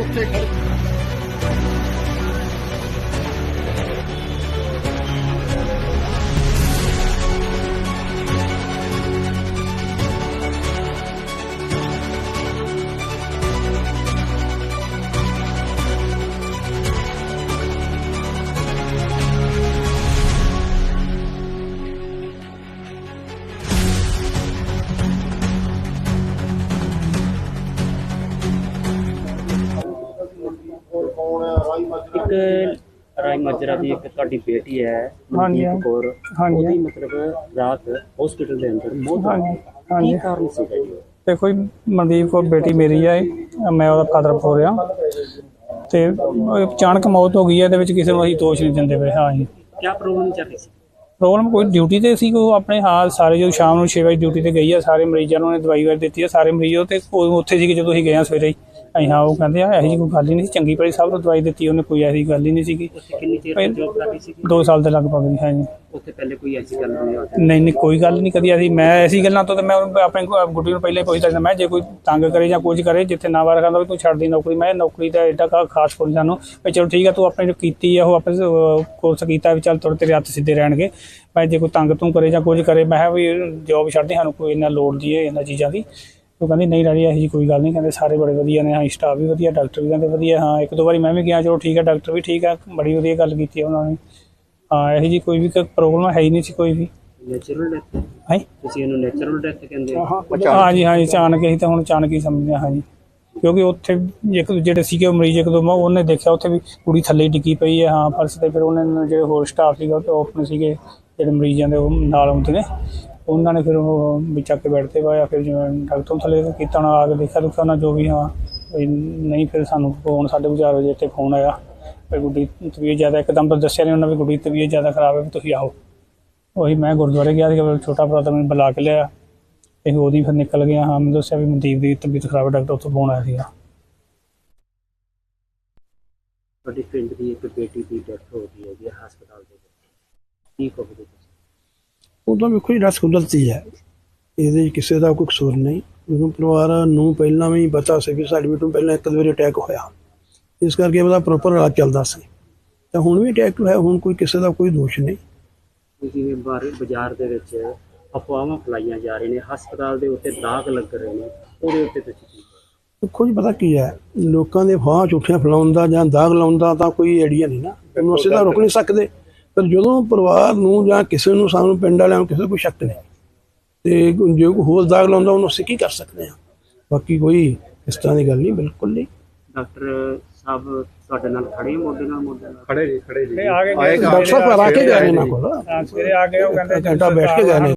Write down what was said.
ਉੱਥੇ ਖੜ ਕੌਣ ਇੱਕ ਰਾਈ ਮਜਰਾ ਦੀ ਇੱਕ ਤੁਹਾਡੀ ਬੇਟੀ ਹੈ ਹਾਂਜੀ, ਮਨਦੀਪ ਕੌਰ। ਹਾਂਜੀ। ਉਹਦੀ ਮਤਲਬ ਰਾਤ ਹਸਪੀਟਲ ਦੇ ਅੰਦਰ ਮੌਤ ਹੋ ਹਾਂਜੀ ਗਈ ਹਾਂਜੀ ਕੀ ਕਾਰਨ ਸੀਗਾ ਜੀ? ਦੇਖੋ ਜੀ ਮਨਦੀਪ ਕੌਰ ਬੇਟੀ ਮੇਰੀ ਹੈ ਮੈਂ ਉਹਦਾ ਫਾਦਰ ਬੋਲ ਰਿਹਾ। ਤੇ ਉਹ ਅਚਾਨਕ ਮੌਤ ਹੋ ਗਈ ਹੈ ਇਹਦੇ ਵਿੱਚ ਕਿਸੇ ਨੂੰ ਅਸੀਂ ਦੋਸ਼ ਨਹੀਂ ਦਿੰਦੇ ਪਏ। ਹਾਂ ਜੀ ਕਿਆ ਪ੍ਰੋਬਲਮ ਚੱਲ ਰਹੀ ਸੀ? ਪ੍ਰੋਬਲਮ ਕੋਈ ਡਿਊਟੀ ਤੇ ਸੀ ਉਹ ਆਪਣੇ ਹਾਲ ਸਾਰੇ ਜਦੋਂ ਸ਼ਾਮ ਨੂੰ 6 ਵਜੇ ਡਿਊਟੀ ਤੇ ਗਈ ਆ ਸਾਰੇ ਮਰੀਜ਼ਾਂ ਨੂੰ ਉਹਨੇ ਦਵਾਈ ਵਾਰ ਦਿੱਤੀ ਆ ਸਾਰੇ ਮਰੀਜ਼ ਉਹ ਤੇ ਉਹ ਉੱਥੇ ਸੀ ਜਦੋਂ ਅਸੀਂ ਗਏ ਆ ਸਵੇਰੇ ਹੀ। ਅਸੀਂ ਹਾਂ ਉਹ ਕਹਿੰਦੇ ਆ ਇਹੋ ਜਿਹੀ ਕੋਈ ਗੱਲ ਹੀ ਨਹੀਂ ਸੀ। ਚੰਗੀ ਭਲੀ ਸਭ ਨੂੰ ਦਵਾਈ ਦਿੱਤੀ ਉਹਨੇ ਕੋਈ ਐਸੀ ਗੱਲ ਹੀ ਨਹੀਂ ਸੀਗੀ। ਕਿੰਨੀ ਪਹਿਲ- ਜੋਬ ਕਰਦੀ ਸੀ 2 ਸਾਲ ਦੇ ਲਗਭਗ ਹਾਂ ਜੀ ਉੱਥੇ ਪਹਿਲੇ ਕੋਈ ਐਸੀ ਗੱਲ ਨਹੀਂ ਹੋਈ? ਨਹੀਂ ਨਹੀਂ ਕੋਈ ਗੱਲ ਨਹੀਂ ਕਦੀ। ਅਸੀਂ ਮੈਂ ਐਸੀ ਗੱਲਾਂ ਤੋਂ ਤੇ ਮੈਂ ਉਹਨੂੰ ਆਪਣੇ ਗੁੱਡੀ ਨੂੰ ਪਹਿਲੇ ਪੁੱਛਦਾ ਸੀ ਮੈਂ ਜੇ ਕੋਈ ਤੰਗ ਕਰੇ ਜਾਂ ਕੁਝ ਕਰੇ ਜਿੱਥੇ ਨਾ ਵਾਰ ਵੀ ਤੂੰ ਛੱਡ ਦੀ ਨੌਕਰੀ। ਮੈਂ ਨੌਕਰੀ ਦਾ ਐਡਾ ਖਾਸ ਕੋਈ ਸਾਨੂੰ ਵੀ ਚਲੋ ਠੀਕ ਆ ਤੂੰ ਆਪਣੇ ਜੋ ਕੀਤੀ ਆ ਉਹ ਆਪਣੇ ਕੋਰਸ ਕੀਤਾ ਵੀ ਚੱਲ ਤੁਰ ਤੇਰੇ ਹੱਥ ਸਿੱਧੇ ਰਹਿਣਗੇ। ਮੈਂ ਜੇ ਕੋਈ ਤੰਗ ਤੂੰ ਕਰੇ ਜਾਂ ਕੁਝ ਕਰੇ ਮੈਂ ਵੀ ਜੋਬ ਛੱਡ ਦੇ ਸਾਨੂੰ ਕੋਈ ਇੰਨਾ ਲੋੜ ਦੀ ਹੈ ਇਹਨਾਂ ਚੀਜ਼ਾਂ ਦੀ। ਉਹ ਕਹਿੰਦੀ ਨਹੀਂ ਰਾਜੀ ਇਹੋ ਜਿਹੀ ਕੋਈ ਗੱਲ ਨਹੀਂ। ਕਹਿੰਦੇ ਸਾਰੇ ਬੜੇ ਵਧੀਆ ਨੇ ਹਾਂ ਸਟਾਫ ਵੀ ਵਧੀਆ ਡਾਕਟਰ ਵੀ ਕਹਿੰਦੇ ਵਧੀਆ ਹਾਂ ਇੱਕ ਦੋ ਵਾਰੀ ਮੈਂ ਵੀ ਗਿਆ ਚਲੋ ਠੀਕ ਹੈ ਡਾਕਟਰ ਵੀ ਠੀਕ ਆ ਬੜੀ ਵਧੀਆ ਗੱਲ ਕੀਤੀ ਉਹਨਾਂ ਨੇ। ਹਾਂ ਇਹੋ ਜਿਹੀ ਕੋਈ ਵੀ ਪ੍ਰੋਬਲਮ ਹੈ ਹੀ ਨਹੀਂ ਸੀ ਕੋਈ ਵੀ। ਨੈਚੁਰਲ ਡੈਥ ਹੈ? ਤੁਸੀਂ ਇਹਨੂੰ ਨੈਚੁਰਲ ਡੈਥ ਕਹਿੰਦੇ ਹੋ? ਹਾਂ ਜੀ ਹਾਂ ਜੀ ਅਚਾਨਕ ਹੀ ਤਾਂ ਹੁਣ ਅਚਾਨਕ ਹੀ ਸਮਝਦੇ ਹਾਂ ਜੀ। ਕਿਉਂਕਿ ਉੱਥੇ ਇੱਕ ਜਿਹੜੇ ਸੀਗੇ ਉਹ ਮਰੀਜ਼ ਇੱਕ ਦੋ ਮੈਂ ਉਹਨੇ ਦੇਖਿਆ ਉੱਥੇ ਵੀ ਕੁੜੀ ਥੱਲੇ ਹੀ ਡਿੱਗੀ ਪਈ ਹੈ ਹਾਂ ਫਰਸ਼ ਤੇ ਫਿਰ ਉਹਨਾਂ ਨੇ ਜਿਹੜੇ ਹੋਰ ਸਟਾਫ ਸੀਗਾ ਉਹ ਉਹ ਆਪਣੇ ਸੀਗੇ ਜਿਹੜੇ ਮਰੀਜ਼ਾਂ ਦੇ ਉਹ ਨਾਲ ਆਉਂਦੇ ਨੇ। ਉਹਨਾਂ ਨੇ ਫਿਰ ਉਹ ਵੀ ਚੱਕ ਕੇ ਬੈਠ ਤੇ ਪਾਇਆ, ਫਿਰ ਜਿਵੇਂ ਡਾਕਟਰ ਨੂੰ ਥੱਲੇ ਕੀਤਾ, ਉਹਨਾਂ ਆ ਕੇ ਦੇਖਿਆ ਦੁੱਖਿਆ ਉਹਨਾਂ ਜੋ ਵੀ ਹਾਂ, ਵੀ ਨਹੀਂ ਫਿਰ ਸਾਨੂੰ ਫੋਨ ਸਾਡੇ ਵਿਚਾਰ ਵਜੇ ਤੇ ਫੋਨ ਆਇਆ, ਵੀ ਗੁੱਡੀ ਤਬੀਅਤ ਜ਼ਿਆਦਾ, ਇੱਕਦਮ ਤਾਂ ਦੱਸਿਆ ਨਹੀਂ ਉਹਨਾਂ ਵੀ ਗੁੱਡੀ ਤਬੀਅਤ ਜ਼ਿਆਦਾ ਖਰਾਬ ਹੈ, ਵੀ ਤੁਸੀਂ ਆਓ। ਉਹੀ ਮੈਂ ਗੁਰਦੁਆਰੇ ਗਿਆ ਸੀ ਛੋਟਾ ਭਰਾ ਤਾਂ ਮੈਨੂੰ ਬੁਲਾ ਕੇ ਲਿਆ। ਇਹ ਉਹਦੀ ਫਿਰ ਨਿਕਲ ਗਿਆ, ਹਾਂ, ਮੈਨੂੰ ਦੱਸਿਆ ਵੀ ਮਨਦੀਪ ਦੀ ਤਬੀਅਤ ਖਰਾਬ ਹੈ, ਡਾਕਟਰ ਉੱਥੋਂ ਫੋਨ ਆਇਆ ਸੀਗਾ। ਤੁਹਾਡੀ ਪਿੰਡ ਦੀ ਇੱਕ ਬੇਟੀ ਦੀ ਡੈਥ ਹੋ ਗਈ ਹੈਗੀ ਹੈ ਹਸਪਤਾਲ ਦੇ ਵਿੱਚ। ਕੀ ਕਹੋਗੇ ਤੁਸੀਂ? ਤਾਂ ਵੇਖੋ ਜੀ ਰਸ ਕੁਦਰਤੀ ਹੈ। ਇਹਦੇ ਕਿਸੇ ਦਾ ਕੋਈ ਕਸੂਰ ਨਹੀਂ। ਮੈਨੂੰ ਪਰਿਵਾਰ ਨੂੰ ਪਹਿਲਾਂ ਵੀ ਪਤਾ ਸੀ ਕਿ ਸਾਡੀ ਬੇਟੀ ਨੂੰ ਪਹਿਲਾਂ ਇੱਕ ਵਾਰੀ ਅਟੈਕ ਹੋਇਆ। ਇਸ ਕਰਕੇ ਉਹਦਾ ਪ੍ਰੋਪਰ ਇਲਾਜ ਚੱਲਦਾ ਸੀ। ਤਾਂ ਹੁਣ ਵੀ ਅਟੈਕ ਹੋਇਆ ਹੁਣ ਕੋਈ ਕਿਸੇ ਦਾ ਕੋਈ ਦੋਸ਼ ਨਹੀਂ। ਜਿਵੇਂ ਬਾਜ਼ਾਰ ਦੇ ਵਿੱਚ ਅਫਵਾਹਾਂ ਫੈਲਾਈਆਂ ਜਾ ਰਹੀਆਂ ਨੇ ਹਸਪਤਾਲ ਦੇ ਉੱਤੇ ਦਾਗ ਲੱਗ ਰਹੇ ਨੇ। ਉਹਦੇ ਉੱਤੇ ਤੁਸੀਂ ਕੀ ਕਹੋਗੇ? ਦੇਖੋ ਜੀ ਪਤਾ ਕੀ ਹੈ? ਲੋਕਾਂ ਦੇ ਫਾਹ ਝੂਠੀਆਂ ਫੈਲਾਉਣ ਦਾ ਜਾਂ ਦਾਗ ਲਾਉਣ ਦਾ ਤਾਂ ਕੋਈ ਆਈਡੀਆ ਨਹੀਂ ਨਾ। ਇਹਨੂੰ ਅਸੀਂ ਤਾਂ ਰੋਕ ਨਹੀਂ ਸਕਦੇ। ਪਰ ਜਦੋਂ ਪਰਿਵਾਰ ਨੂੰ ਜਾਂ ਕਿਸੇ ਨੂੰ ਸਾਨੂੰ ਪਿੰਡ ਵਾਲਿਆਂ ਨੂੰ ਕਿਸੇ ਕੋਈ ਸ਼ੱਕ ਨਹੀਂ ਤੇ ਜੇ ਕੋਈ ਹੋਰ ਦਾਗ ਲਾਉਂਦਾ ਉਹਨੂੰ ਅਸੀਂ ਕੀ ਕਰ ਸਕਦੇ ਹਾਂ? ਬਾਕੀ ਕੋਈ ਇਸ ਤਰ੍ਹਾਂ ਦੀ ਗੱਲ ਨਹੀਂ ਬਿਲਕੁਲ ਨਹੀਂ। ਡਾਕਟਰ ਸਾਹਿਬ ਤੁਹਾਡੇ ਨਾਲ ਖੜੇ ਮੋਢੇ ਨਾਲ ਮੋਢੇ ਨਾਲ? ਆ ਕੇ ਡਾਕਟਰ ਸਾਹਿਬ ਆ ਕੇ ਗਏ ਨੇ ਕੋਲ। ਸਵੇਰੇ ਆ ਗਏ ਉਹ ਕਹਿੰਦੇ ਘੰਟਾ ਬੈਠ ਕੇ ਗਏ ਨੇ।